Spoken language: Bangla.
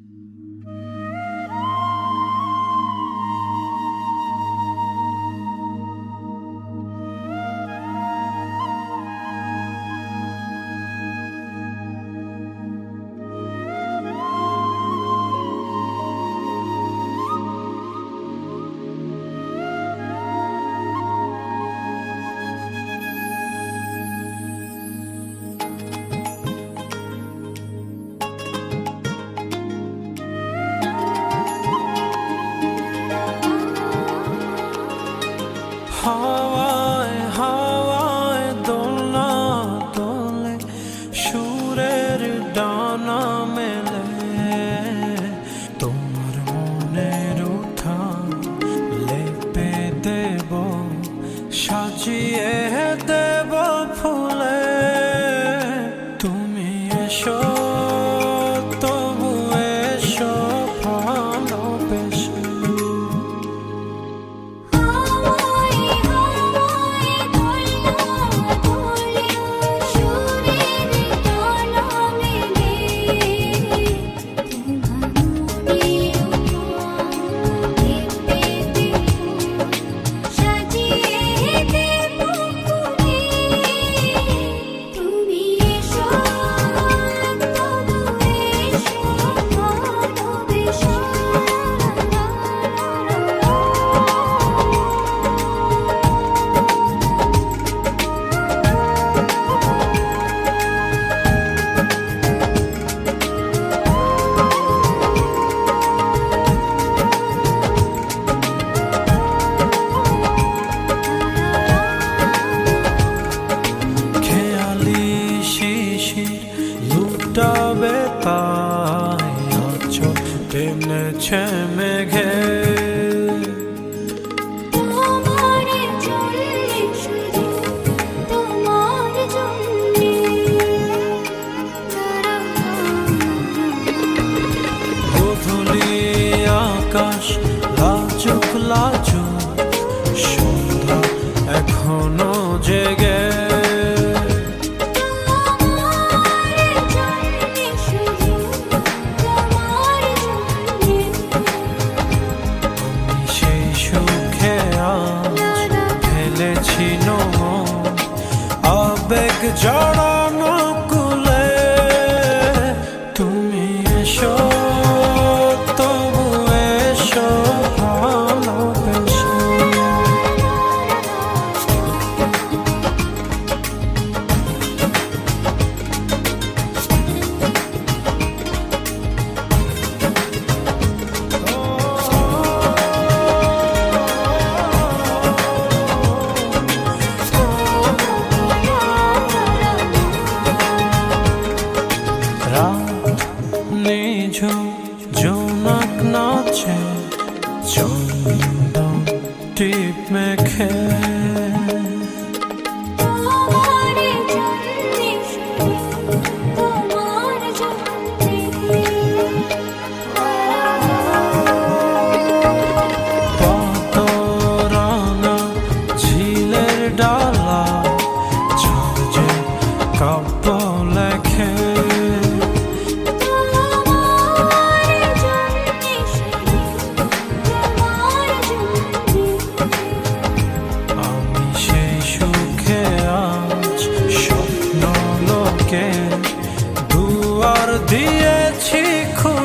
Mm-hmm. heart. Turn bek çana ঝু জোনাক নাচে চন্দ টিপ মেখে ডালা ঝড় যে কাব্য লেখে। দিয়েছি খুব